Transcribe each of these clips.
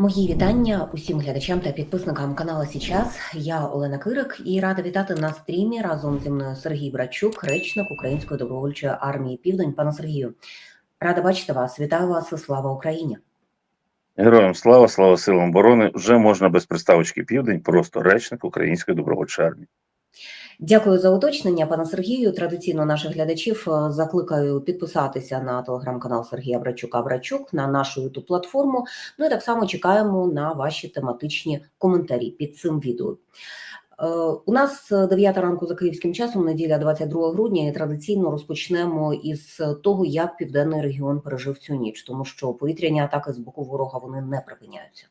Мої вітання усім глядачам та підписникам каналу Січас. Я Олена Кирик і рада вітати на стрімі разом зі мною Сергій Брачук, речник Української добровольчої армії Південь. Пане Сергію, рада бачити вас. Вітаю вас і слава Україні. Героям слава, слава силам оборони. Вже можна без приставочки південь, просто речник Української добровольчої армії. Дякую за уточнення, пане Сергію. Традиційно наших глядачів е, закликаю підписатися на телеграм-канал Сергія Брачука Брачук на нашу youtube платформу. Ну і так само чекаємо на ваші тематичні коментарі під цим відео. Е, У нас 9 ранку за київським часом, неділя 22 грудня, і традиційно розпочнемо із того, як південний регіон пережив цю ніч, тому що повітряні атаки з боку ворога вони не припиняються.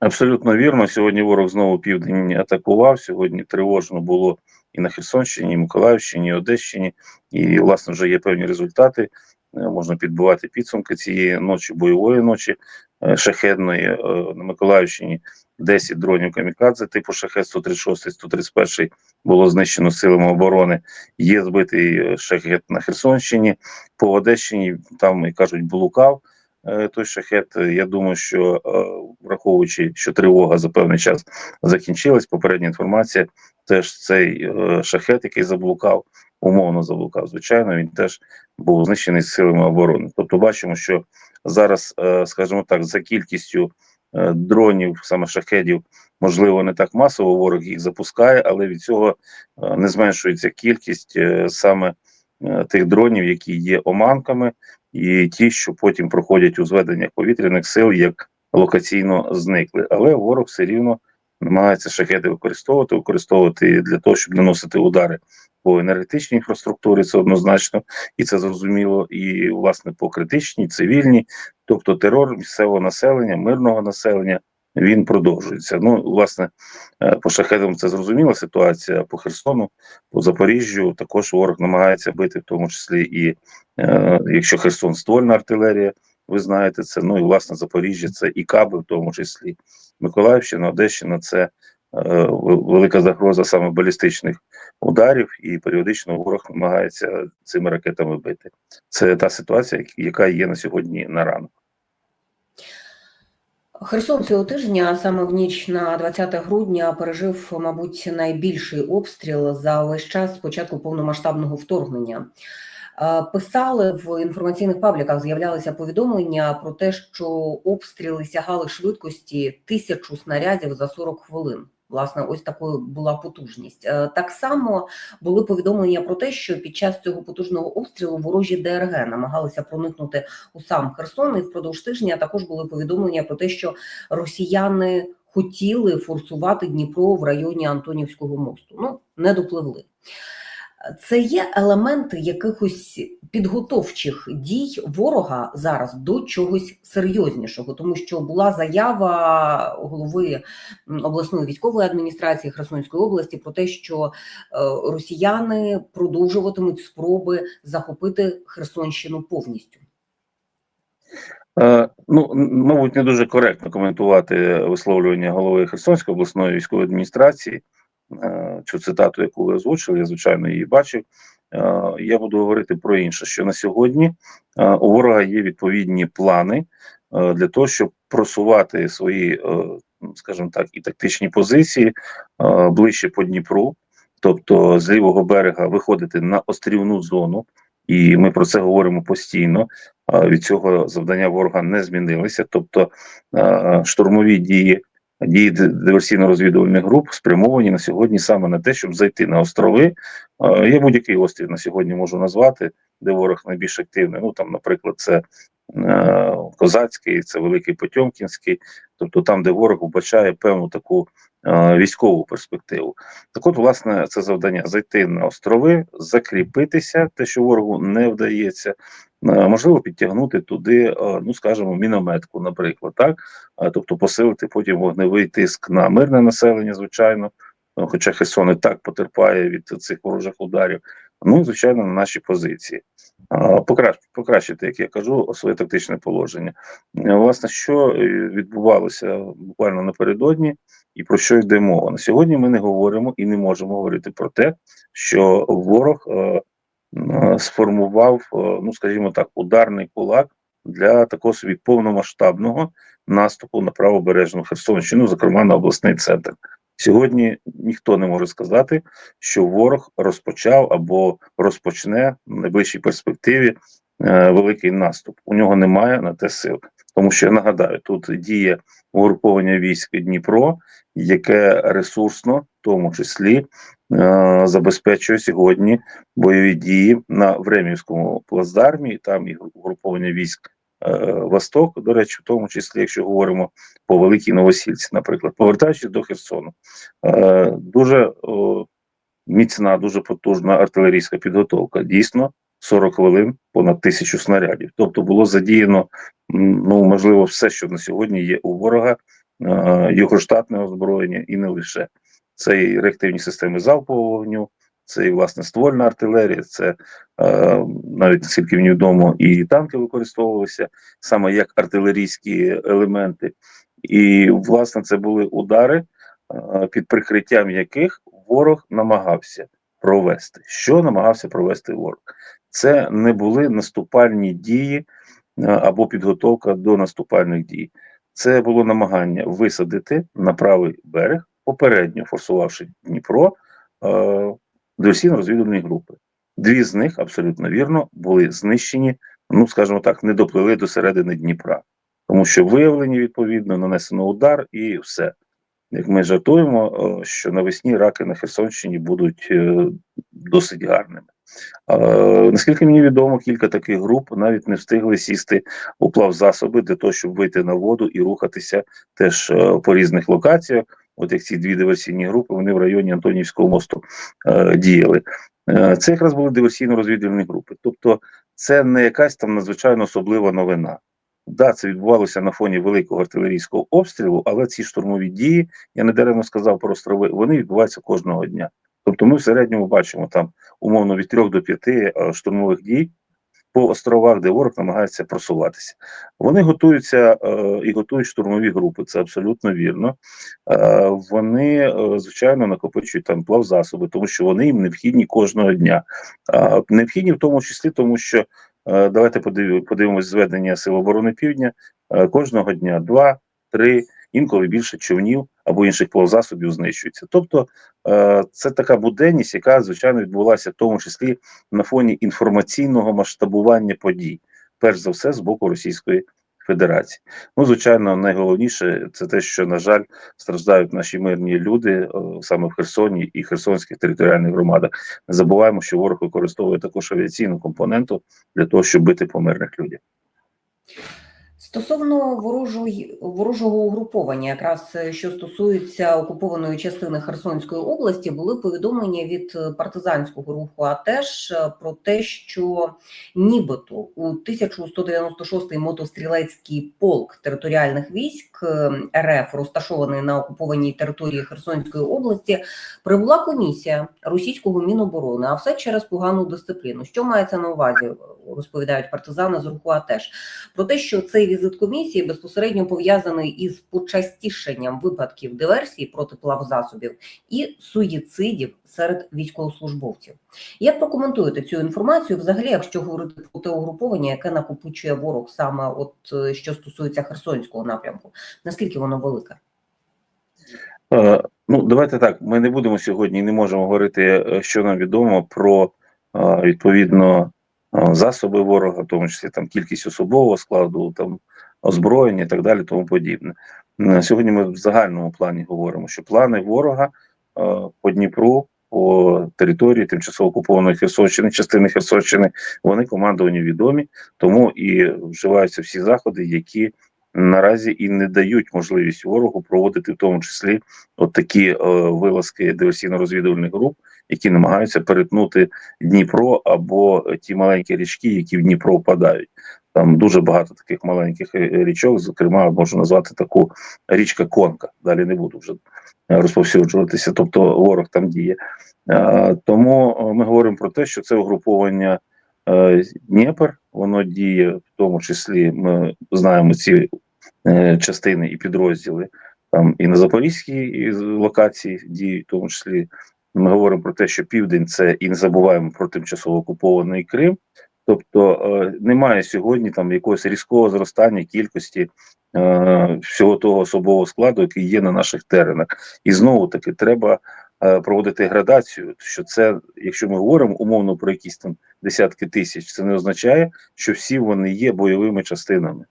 Абсолютно вірно. Сьогодні ворог знову південь атакував. Сьогодні тривожно було і на Херсонщині, і Миколаївщині, і Одещині. І, власне, вже є певні результати. Е, Можна підбивати підсумки цієї ночі, бойової ночі е, шахедної Е, на Миколаївщині. 10 дронів камікадзе типу шахет 136 131 було знищено силами оборони. Є збитий шахет на Херсонщині, по Одещині там і кажуть блукав той шахет. Е, Я думаю, що е, враховуючи, що тривога за певний час закінчилась, попередня інформація, теж цей е, шахет, який заблукав, умовно заблукав. Звичайно, він теж був знищений силами оборони. Тобто, бачимо, що зараз, е, скажімо так, за кількістю е, дронів, саме шахедів, можливо, не так масово ворог їх запускає, але від цього е, не зменшується кількість е, саме е, тих дронів, які є оманками, і ті, що потім проходять у зведеннях повітряних сил, як локаційно зникли. Але ворог все рівно намагається шахеди використовувати, використовувати для того, щоб наносити удари по енергетичній інфраструктурі, це однозначно, і це зрозуміло, і власне по критичній, цивільній, тобто терор місцевого населення, мирного населення. Він продовжується. Ну, власне, е, по шахедам це зрозуміла ситуація. По Херсону, по Запоріжжю також ворог намагається бити, в тому числі і якщо Херсон ствольна артилерія, ви знаєте це. Ну і власне Запоріжжя, це і Каби, в тому числі Миколаївщина, Одещина, це е, велика загроза саме балістичних ударів, і періодично ворог намагається цими ракетами бити. Це та ситуація, яка є на сьогодні на ранок. Херсон цього тижня, саме в ніч на 20 грудня, пережив, мабуть, найбільший обстріл за весь час початку повномасштабного вторгнення. Писали в інформаційних пабліках, з'являлися повідомлення про те, що обстріли сягали швидкості тисячу снарядів за 40 хвилин. Власне, ось такою була потужність. Е, Так само були повідомлення про те, що під час цього потужного обстрілу ворожі ДРГ намагалися проникнути у сам Херсон. І впродовж тижня також були повідомлення про те, що росіяни хотіли форсувати Дніпро в районі Антонівського мосту. Ну не допливли. Це є елементи якихось підготовчих дій ворога зараз до чогось серйознішого, тому що була заява голови обласної військової адміністрації Херсонської області про те, що е, росіяни продовжуватимуть спроби захопити Херсонщину повністю. Е, Ну, мабуть, не дуже коректно коментувати висловлювання голови Херсонської обласної військової адміністрації. Е, Цю цитату, яку ви озвучили, я звичайно її бачив. Е, Я буду говорити про інше, що на сьогодні е, у ворога є відповідні плани для того, щоб просувати свої, скажімо так, і тактичні позиції ближче по Дніпру, тобто з лівого берега виходити на острівну зону. І ми про це говоримо постійно. Від цього завдання ворога не змінилися. Тобто штурмові дії, дії диверсійно-розвідувальних груп спрямовані на сьогодні саме на те, щоб зайти на острови. Є будь-який острів на сьогодні можу назвати, де ворог найбільш активний. Ну там, наприклад, це Козацький, це Великий Потьомкінський, тобто там, де ворог вбачає певну таку е, військову перспективу. Так от, власне, це завдання зайти на острови, закріпитися, те, що ворогу не вдається. Е, Можливо, підтягнути туди, е, ну скажімо, мінометку, наприклад, так Е, тобто посилити потім вогневий тиск на мирне населення, звичайно. Е, Хоча Херсон і так потерпає від цих ворожих ударів. Ну, і, звичайно, на наші позиції. Покращити, як я кажу, своє тактичне положення. Е, Власне, що е, відбувалося буквально напередодні, і про що йде мова? На сьогодні ми не говоримо і не можемо говорити про те, що ворог е, сформував, ну скажімо так, ударний кулак для такого собі повномасштабного наступу на правобережну Херсонщину, зокрема на обласний центр. Сьогодні ніхто не може сказати, що ворог розпочав або розпочне в найближчій перспективі е, великий наступ. У нього немає на те сил. Тому що я нагадаю, тут діє угруповання військ Дніпро, яке ресурсно, в тому числі, е, забезпечує сьогодні бойові дії на Времівському плацдармі. Там і угруповання військ Восток, до речі, в тому числі, якщо говоримо по Великій Новосільці, наприклад, повертаючись до Херсону, е, дуже міцна, дуже потужна артилерійська підготовка. Дійсно, 40 хвилин, понад тисячу снарядів. Тобто було задіяно ну можливо все, що на сьогодні є у ворога, е, його штатне озброєння, і не лише це і реактивні системи залпового вогню, це і власне ствольна артилерія, це е, навіть наскільки мені відомо, і танки використовувалися саме як артилерійські елементи. І власне це були удари, е, під прикриттям яких ворог намагався провести. Що намагався провести ворог? Це не були наступальні дії е, або підготовка до наступальних дій. Це було намагання висадити на правий берег, попередньо форсувавши Дніпро е, диверсійно-розвідувальні групи. Дві з них абсолютно вірно були знищені, ну скажімо так, не доплили до середини Дніпра, тому що виявлені відповідно нанесено удар і все. Як ми жартуємо, е, що навесні раки на Херсонщині будуть е, досить гарними. Е, наскільки мені відомо, кілька таких груп навіть не встигли сісти у плавзасоби для того, щоб вийти на воду і рухатися теж е, по різних локаціях. От як ці дві диверсійні групи, вони в районі Антонівського мосту е, діяли. Е, це якраз були диверсійно-розвідувальні групи. Тобто, це не якась там надзвичайно особлива новина. Да, це відбувалося на фоні великого артилерійського обстрілу, але ці штурмові дії, я не даремно сказав про острови, вони відбуваються кожного дня. Тобто ми в середньому бачимо там умовно від 3 до 5 е, штурмових дій по островах, де ворог намагається просуватися. Вони готуються е, і готують штурмові групи, це абсолютно вірно. Е, вони, е, звичайно, накопичують там плавзасоби, тому що вони їм необхідні кожного дня. Е, необхідні в тому числі, тому що е, давайте подив, подивимось зведення Сил оборони Півдня е, кожного дня два, три, інколи більше човнів або інших плавзасобів знищується. Тобто е, це така буденність, яка звичайно відбулася в тому числі на фоні інформаційного масштабування подій, перш за все з боку Російської Федерації. Ну, звичайно, найголовніше це те, що на жаль страждають наші мирні люди е, саме в Херсоні і Херсонських територіальних громадах. Не забуваємо, що ворог використовує також авіаційну компоненту для того, щоб бити по мирних людях. Стосовно ворожої, ворожого угруповання, якраз е, що стосується окупованої частини Херсонської області, були повідомлення від е, партизанського руху, а теж е, про те, що нібито у 1196-й мотострілецький полк територіальних військ РФ, розташований на окупованій території Херсонської області, прибула комісія російського міноборони, а все через погану дисципліну. Що мається на увазі, розповідають партизани з руху АТЕШ? Про те, що цей візит комісії безпосередньо пов'язаний із почастішенням випадків диверсії проти плавзасобів і суїцидів серед військовослужбовців. Як прокоментуєте цю інформацію? Взагалі, якщо говорити про те угруповання, яке накопичує ворог саме от е, що стосується Херсонського напрямку, наскільки воно велике? Е, ну, давайте так. Ми не будемо сьогодні, не можемо говорити, е, що нам відомо про відповідно засоби ворога, в тому числі там кількість особового складу, там озброєння і так далі, тому подібне. Сьогодні ми в загальному плані говоримо, що плани ворога е, по Дніпру, по території тимчасово окупованої Херсонщини, частини Херсонщини, вони командувані відомі, тому і вживаються всі заходи, які наразі і не дають можливість ворогу проводити в тому числі от такі е, вилазки диверсійно-розвідувальних груп, які намагаються перетнути Дніпро або е, ті маленькі річки, які в Дніпро впадають. Там дуже багато таких маленьких е, річок. Зокрема, можу назвати таку річка Конка. Далі не буду вже е, розповсюджуватися. Тобто ворог там діє. Е, Тому е, ми говоримо про те, що це угруповання е, Дніпр, воно діє в тому числі. Ми знаємо ці е, частини і підрозділи там і на Запорізькій локації діють, в тому числі. Ми говоримо про те, що південь це і не забуваємо про тимчасово окупований Крим. Тобто е, немає сьогодні там якогось різкого зростання кількості е, всього того особового складу, який є на наших теренах. І знову таки треба е, проводити градацію. Що це, якщо ми говоримо умовно про якісь там десятки тисяч, це не означає, що всі вони є бойовими частинами.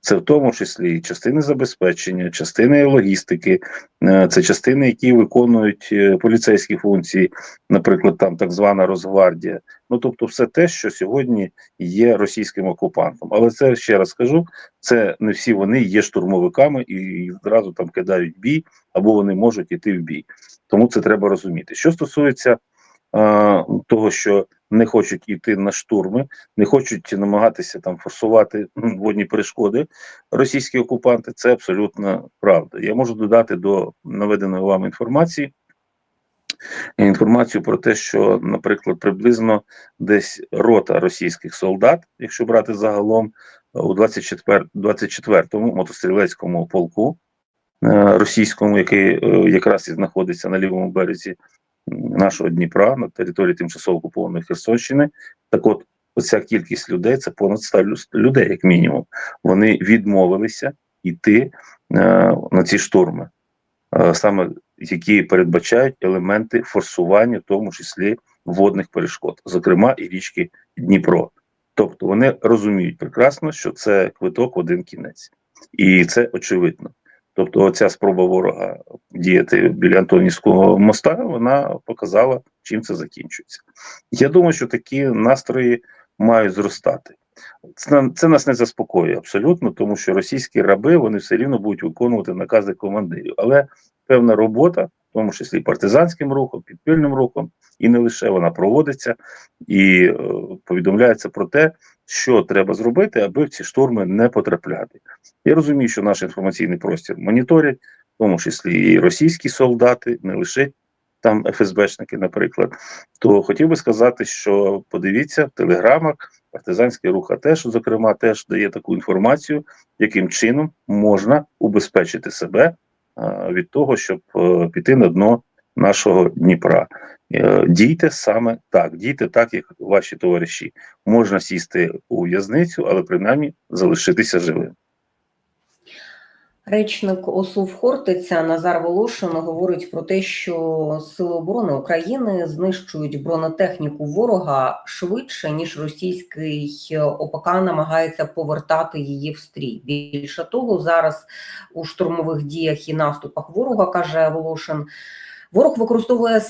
Це в тому числі і частини забезпечення, частини логістики, е, це частини, які виконують е, поліцейські функції, наприклад, там так звана Росгвардія. Ну тобто, все те, що сьогодні є російським окупантом. Але це ще раз скажу: це не всі вони є штурмовиками і одразу там кидають бій, або вони можуть іти в бій. Тому це треба розуміти. Що стосується того, що не хочуть йти на штурми, не хочуть намагатися там форсувати водні перешкоди російські окупанти, це абсолютно правда. Я можу додати до наведеної вам інформації. Інформацію про те, що, наприклад, приблизно десь рота російських солдат, якщо брати загалом, у 24 24-му мотострілецькому полку е, російському, який е, якраз і знаходиться на лівому березі нашого Дніпра на території тимчасово окупованої Херсонщини. Так от, оця кількість людей це понад 100 людей, як мінімум. Вони відмовилися йти е, на ці штурми, е, саме які передбачають елементи форсування, в тому числі водних перешкод, зокрема і річки Дніпро. Тобто вони розуміють прекрасно, що це квиток один кінець, і це очевидно. Тобто, оця спроба ворога діяти біля Антонівського моста, вона показала, чим це закінчується. Я думаю, що такі настрої мають зростати. Це, це нас не заспокоює абсолютно, тому що російські раби вони все рівно будуть виконувати накази командирів. Але певна робота, в тому числі партизанським рухом, підпільним рухом, і не лише вона проводиться і е, повідомляється про те, що треба зробити, аби в ці штурми не потрапляти. Я розумію, що наш інформаційний простір моніторять, тому числі і російські солдати, не лише там ФСБшники, наприклад. То хотів би сказати, що подивіться в телеграмах, партизанський рух теж, зокрема, теж дає таку інформацію, яким чином можна убезпечити себе е, від того, щоб е, піти на дно нашого Дніпра. Е, Дійте саме так, дійте так, як ваші товариші. Можна сісти у в'язницю, але принаймні залишитися живим. Речник ОСУВ Хортиця Назар Волошин говорить про те, що Сили оборони України знищують бронетехніку ворога швидше, ніж російський ОПК намагається повертати її в стрій. Більше того, зараз у штурмових діях і наступах ворога каже Волошин, ворог використовує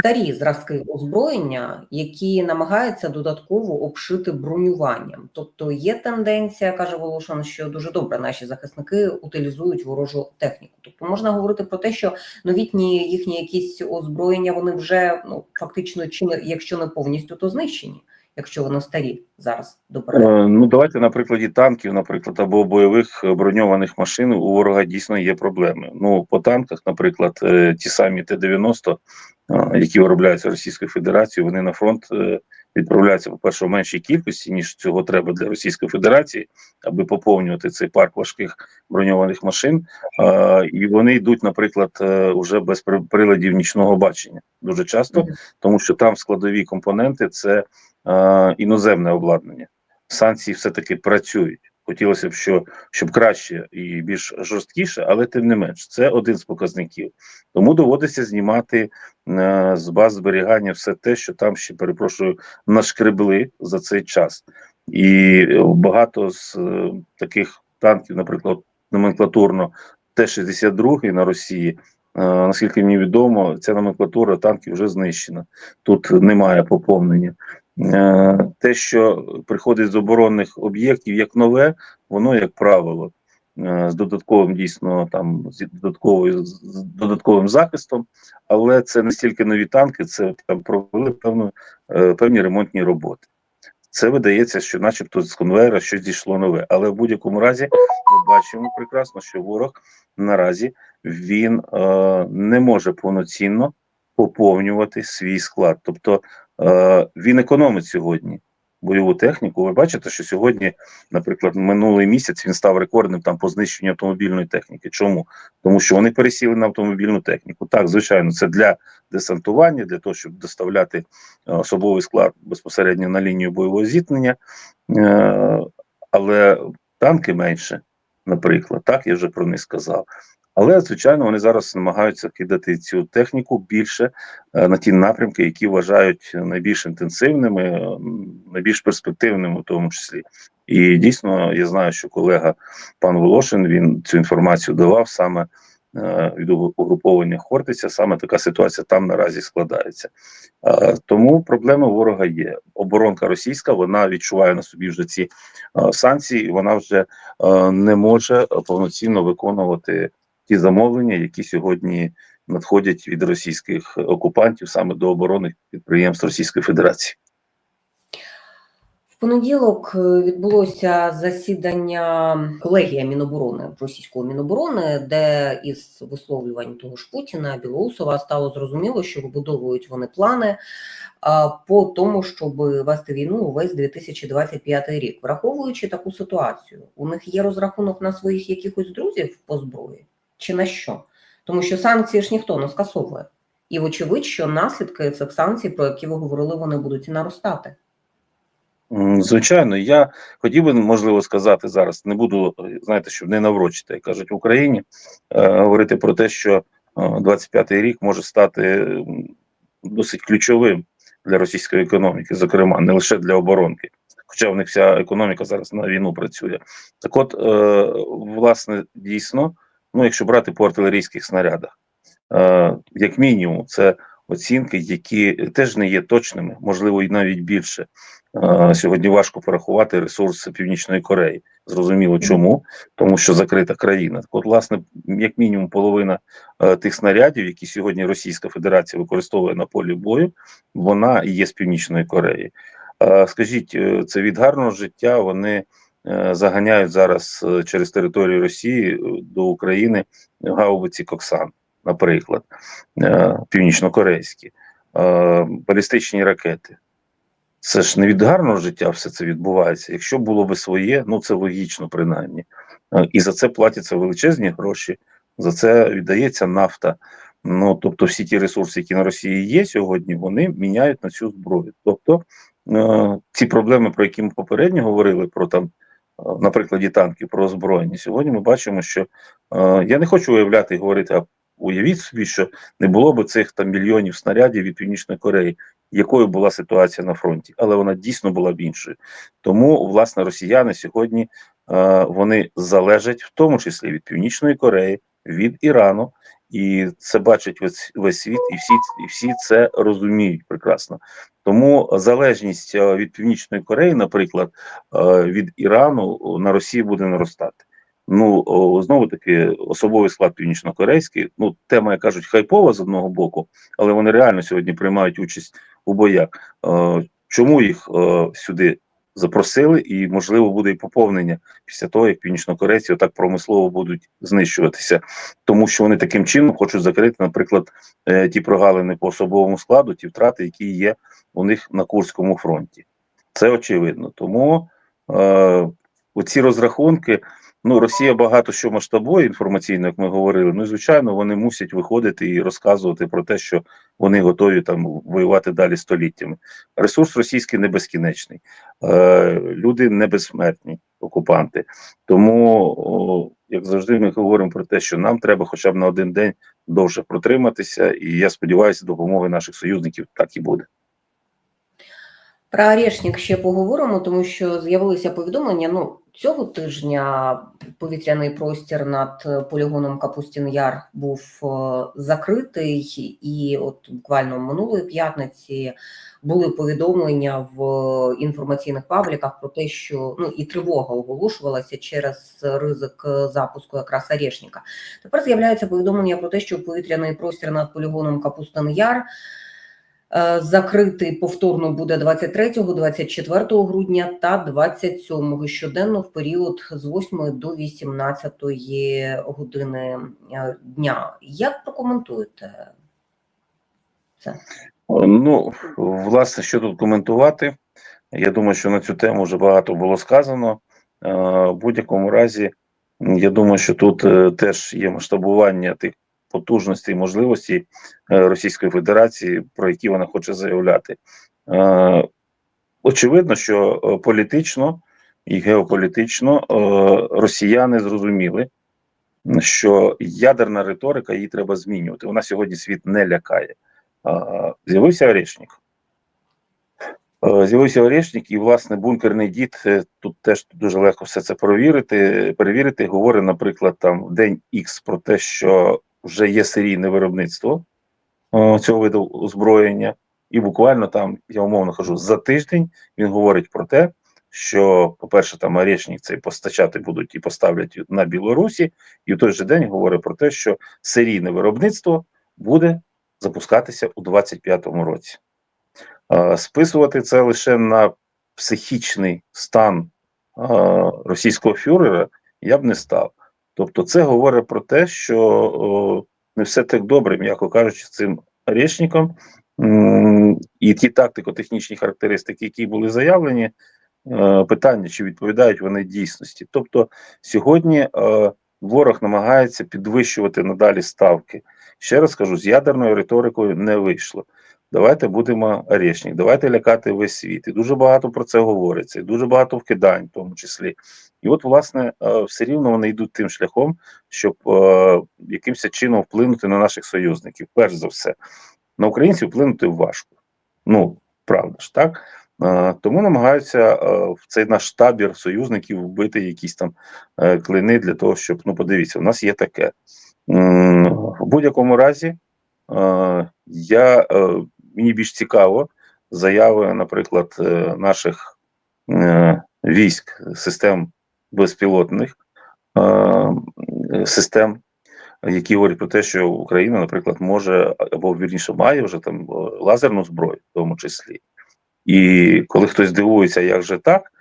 старі зразки озброєння, які намагаються додатково обшити бронюванням. Тобто є тенденція, каже Волошин, що дуже добре наші захисники утилізують ворожу техніку. Тобто можна говорити про те, що новітні їхні якісь озброєння вони вже ну фактично, чи не якщо не повністю, то знищені, якщо вони старі зараз добре. Ну давайте на прикладі танків, наприклад, або бойових броньованих машин у ворога дійсно є проблеми. Ну по танках, наприклад, е, ті самі Т-90, е, які виробляються Російською Федерацією, вони на фронт е, відправляються по перше в меншій кількості ніж цього треба для Російської Федерації, аби поповнювати цей парк важких броньованих машин. І вони йдуть, наприклад, е, уже без приладів нічного бачення дуже часто, тому що там складові компоненти це е, іноземне обладнання. Санкції все-таки працюють. Хотілося б, що щоб краще і більш жорсткіше, але тим не менш, це один з показників. Тому доводиться знімати е, з баз зберігання все те, що там ще перепрошую нашкребли за цей час. І багато з е, таких танків, наприклад, номенклатурно Т-62 на Росії. е, Наскільки мені відомо, ця номенклатура танків вже знищена. Тут немає поповнення. Е, те, що приходить з оборонних об'єктів як нове, воно, як правило, е, з додатковим дійсно там з додатковою з додатковим захистом, але це не стільки нові танки, це там провели певну е, певні ремонтні роботи. Це видається, що, начебто, з конвейера щось дійшло нове. Але в будь-якому разі ми бачимо прекрасно, що ворог наразі він е, не може повноцінно поповнювати свій склад. Тобто е, він економить сьогодні бойову техніку. Ви бачите, що сьогодні, наприклад, минулий місяць він став рекордним там по знищенню автомобільної техніки. Чому? Тому що вони пересіли на автомобільну техніку. Так, звичайно, це для десантування, для того, щоб доставляти е, особовий склад безпосередньо на лінію бойового зіткнення, Е, але танки менше, наприклад, так я вже про них сказав. Але звичайно, вони зараз намагаються кидати цю техніку більше е, на ті напрямки, які вважають найбільш інтенсивними, е, найбільш перспективними, в тому числі. І дійсно, я знаю, що колега пан Волошин він цю інформацію давав саме е, від угруповання Хортиця. Саме така ситуація там наразі складається. Тому проблема ворога є. Оборонка російська вона відчуває на собі вже ці санкції, і вона вже не може повноцінно виконувати ті замовлення, які сьогодні надходять від російських окупантів саме до оборонних підприємств Російської Федерації. Понеділок е, відбулося засідання колегія Міноборони російського Міноборони, де із висловлювань того ж Путіна Білоусова стало зрозуміло, що вибудовують вони плани по тому, щоб вести війну увесь 2025 рік, враховуючи таку ситуацію, у них є розрахунок на своїх якихось друзів по зброї чи на що? Тому що санкції ж ніхто не скасовує, і вочевидь, що наслідки цих санкцій, про які ви говорили, вони будуть і наростати. Звичайно, я хотів би можливо сказати зараз. Не буду е, знаєте, щоб не наврочити, як кажуть в Україні, е, говорити про те, що е, 25-й рік може стати досить ключовим для російської економіки, зокрема, не лише для оборонки. Хоча в них вся економіка зараз на війну працює. Так, от, е, власне, дійсно, ну якщо брати по артилерійських снарядах, е, як мінімум, це оцінки, які теж не є точними, можливо, і навіть більше. Е, Сьогодні важко порахувати ресурси Північної Кореї. Зрозуміло, чому, тому що закрита країна. От, власне, як мінімум, половина е, тих снарядів, які сьогодні Російська Федерація використовує на полі бою, вона є з Північної Кореї. Е, скажіть, е, це від гарного життя вони заганяють зараз е, через територію Росії е, до України гаубиці Коксан, наприклад, е, північнокорейські, е, балістичні ракети. Це ж не від гарного життя все це відбувається. Якщо було би своє, ну це логічно, принаймні. Е, І за це платяться величезні гроші, за це віддається нафта. Ну тобто, всі ті ресурси, які на Росії є сьогодні, вони міняють на цю зброю. Тобто е, ці проблеми, про які ми попередньо говорили, про там, е, на прикладі танків, про озброєння, сьогодні ми бачимо, що е, я не хочу уявляти і говорити, а уявіть собі, що не було б цих там мільйонів снарядів від Північної Кореї якою була ситуація на фронті, але вона дійсно була б іншою. Тому, власне, росіяни сьогодні е, вони залежать в тому числі від Північної Кореї, від Ірану, і це бачить весь, весь світ, і всі, і всі це розуміють прекрасно. Тому залежність е, від Північної Кореї, наприклад, е, від Ірану на Росії буде наростати. Ну знову таки особовий склад північнокорейський. Ну тема, як кажуть, хайпова з одного боку, але вони реально сьогодні приймають участь у боях. Е, чому їх е, сюди запросили? І можливо буде і поповнення після того, як північнокорейці отак промислово будуть знищуватися, тому що вони таким чином хочуть закрити, наприклад, е, ті прогалини по особовому складу, ті втрати, які є у них на Курському фронті. Це очевидно. Тому е, оці розрахунки. Ну, Росія багато що масштабує інформаційно, як ми говорили. Ну, і, звичайно, вони мусять виходити і розказувати про те, що вони готові там воювати далі століттями. Ресурс російський не безкінечний, е, люди не безсмертні, окупанти. Тому, о, як завжди, ми говоримо про те, що нам треба хоча б на один день довше протриматися, і я сподіваюся, допомоги наших союзників так і буде. Про Орешник ще поговоримо, тому що з'явилися повідомлення. Ну цього тижня повітряний простір над полігоном Капустін Яр був е, закритий, і от буквально минулої п'ятниці були повідомлення в інформаційних пабліках про те, що ну і тривога оголошувалася через ризик запуску якраз Орешника. Тепер з'являється повідомлення про те, що повітряний простір над полігоном Капустин Яр. Е, Закритий повторно буде 23, 24 грудня та 27 щоденно в період з 8 до 18 години е, дня. Як прокоментуєте це? Ну, власне, що тут коментувати? Я думаю, що на цю тему вже багато було сказано. Е, В будь-якому разі, я думаю, що тут е, теж є масштабування тих потужностей і можливостей е, Російської Федерації, про які вона хоче заявляти. Е, Очевидно, що е, політично і геополітично росіяни зрозуміли, що ядерна риторика її треба змінювати. Вона сьогодні світ не лякає. З'явився Орешник. З'явився Орешник, і власне бункерний дід тут теж дуже легко все це перевірити. Перевірити говорить, наприклад, там в день X про те, що вже є серійне виробництво е, цього виду озброєння, і буквально там я умовно кажу за тиждень він говорить про те, що, по-перше, там Орешник цей постачати будуть і поставлять на Білорусі, і в той же день говорить про те, що серійне виробництво буде запускатися у 25-му році. Е, Списувати це лише на психічний стан е, російського фюрера я б не став. Тобто, це говорить про те, що о, не все так добре, м'яко кажучи, з цим речником. І ті тактико-технічні характеристики, які були заявлені, е, питання, чи відповідають вони дійсності. Тобто, сьогодні е, ворог намагається підвищувати надалі ставки. Ще раз кажу, з ядерною риторикою не вийшло. Давайте будемо орешник, давайте лякати весь світ. І дуже багато про це говориться, і дуже багато вкидань, в тому числі. І от, власне, е, все рівно вони йдуть тим шляхом, щоб е, якимось чином вплинути на наших союзників. Перш за все, на українців вплинути важко. Ну, правда ж, так? Е, Тому намагаються е, в цей наш табір союзників вбити якісь там клини для того, щоб ну подивіться, у нас є таке. В будь-якому разі, я мені більш цікаво заяви, наприклад, е, наших е, військ систем безпілотних е, систем, які говорять про те, що Україна, наприклад, може або вірніше має вже там лазерну зброю, в тому числі. І коли хтось дивується, як же так,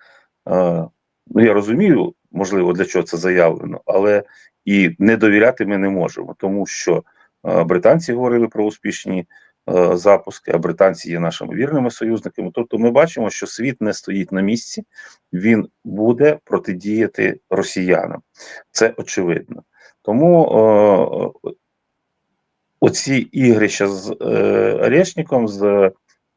ну я розумію, можливо, для чого це заявлено, але і не довіряти ми не можемо, тому що британці говорили про успішні запуски, а британці є нашими вірними союзниками. Тобто, ми бачимо, що світ не стоїть на місці, він буде протидіяти росіянам. Це очевидно. Тому е, оці ігрища з е, Орешником, з,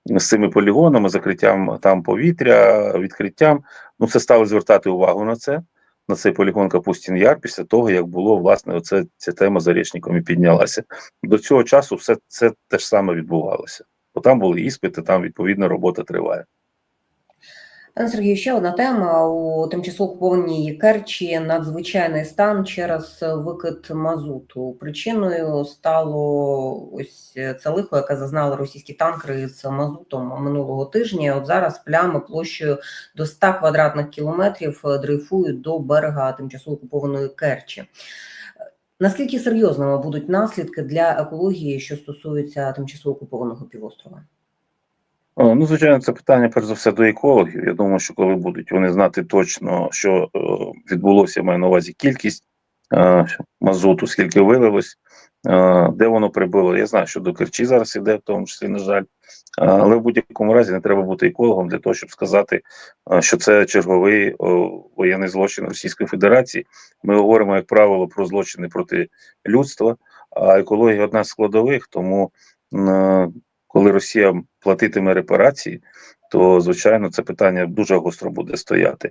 з цими полігонами, закриттям там повітря, відкриттям, ну це стало звертати увагу на це. На цей полігон Капустін Яр після того, як було власне оце, ця тема за річником і піднялася. До цього часу все це те ж саме відбувалося. Бо там були іспити, там відповідна робота триває. Пане Сергію, ще одна тема у тимчасово окупованій Керчі надзвичайний стан через викид мазуту. Причиною стало ось це лихо, яке зазнали російські танкери з мазутом минулого тижня. От зараз плями площею до 100 квадратних кілометрів дрейфують до берега тимчасово окупованої Керчі. Наскільки серйозними будуть наслідки для екології, що стосуються тимчасово окупованого півострова? Ну, звичайно, це питання перш за все до екологів. Я думаю, що коли будуть вони знати точно, що е, відбулося, я маю на увазі кількість е, мазуту, скільки вилилось, е, де воно прибуло. Я знаю, що до Керчі зараз іде, в тому числі, на жаль. Але в будь-якому разі не треба бути екологом для того, щоб сказати, що це черговий воєнний злочин Російської Федерації. Ми говоримо, як правило, про злочини проти людства, а екологія одна з складових, тому. Коли Росія платитиме репарації, то звичайно це питання дуже гостро буде стояти.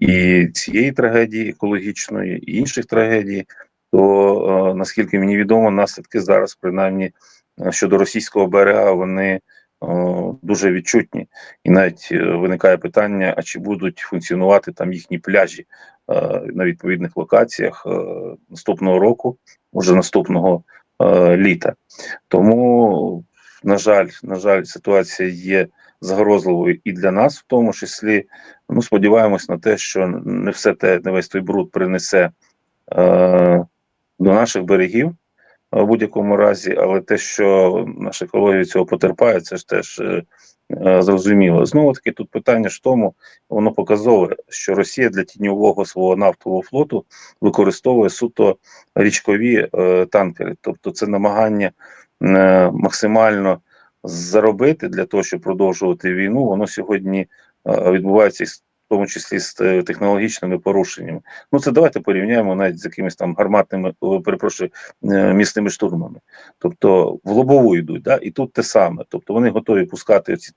І, цієї трагедії екологічної, і інших трагедій, то е, наскільки мені відомо, наслідки зараз, принаймні е, щодо російського берега, вони е, дуже відчутні. І навіть виникає питання: а чи будуть функціонувати там їхні пляжі на відповідних локаціях наступного року, може наступного літа. Тому на жаль, на жаль, ситуація є загрозливою і для нас, в тому числі. Ну, сподіваємось на те, що не все те, не весь той бруд принесе е, до наших берегів е, в будь-якому разі, але те, що наша екологія цього потерпає, це ж теж е, е, зрозуміло. Знову таки, тут питання ж тому, воно показове, що Росія для тіньового свого нафтового флоту використовує суто річкові е, танкери, тобто це намагання максимально заробити для того, щоб продовжувати війну, воно сьогодні е, відбувається в тому числі з е, технологічними порушеннями. Ну це давайте порівняємо навіть з якимись там гарматними, перепрошую, е, місними штурмами. Тобто в лобову йдуть, да? і тут те саме. Тобто вони готові пускати ці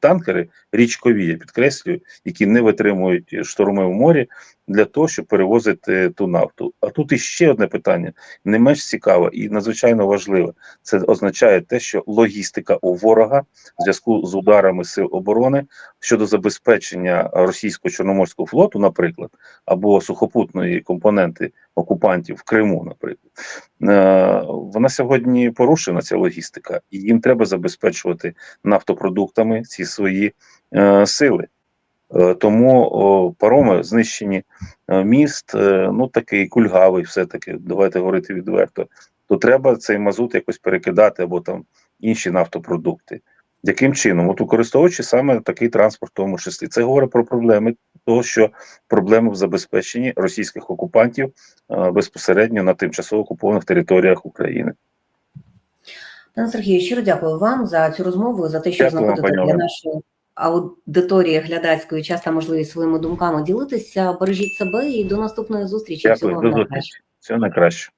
танкери річкові, я підкреслюю, які не витримують шторми в морі для того, щоб перевозити ту нафту. А тут іще одне питання, не менш цікаве і надзвичайно важливе. Це означає те, що логістика у ворога в зв'язку з ударами сил оборони щодо забезпечення російського чорноморського флоту, наприклад, або сухопутної компоненти окупантів в Криму, наприклад, е, вона сьогодні порушена ця логістика, і їм треба забезпечувати нафтопродуктами ці свої е, сили. Е, Тому пароми знищені, міст, ну такий кульгавий, все-таки, давайте говорити відверто, то треба цей мазут якось перекидати або там інші нафтопродукти. Яким чином? От використовуючи саме такий транспорт, в тому числі. Це говорить про проблеми того, що проблеми в забезпеченні російських окупантів е, безпосередньо на тимчасово окупованих територіях України. Пане Сергію, щиро дякую вам за цю розмову, за те, що Дякую знаходите для нашої аудиторії глядацької час та можливість своїми думками ділитися. Бережіть себе і до наступної зустрічі. Дякую, Всього до зустрічі. Всього найкраще.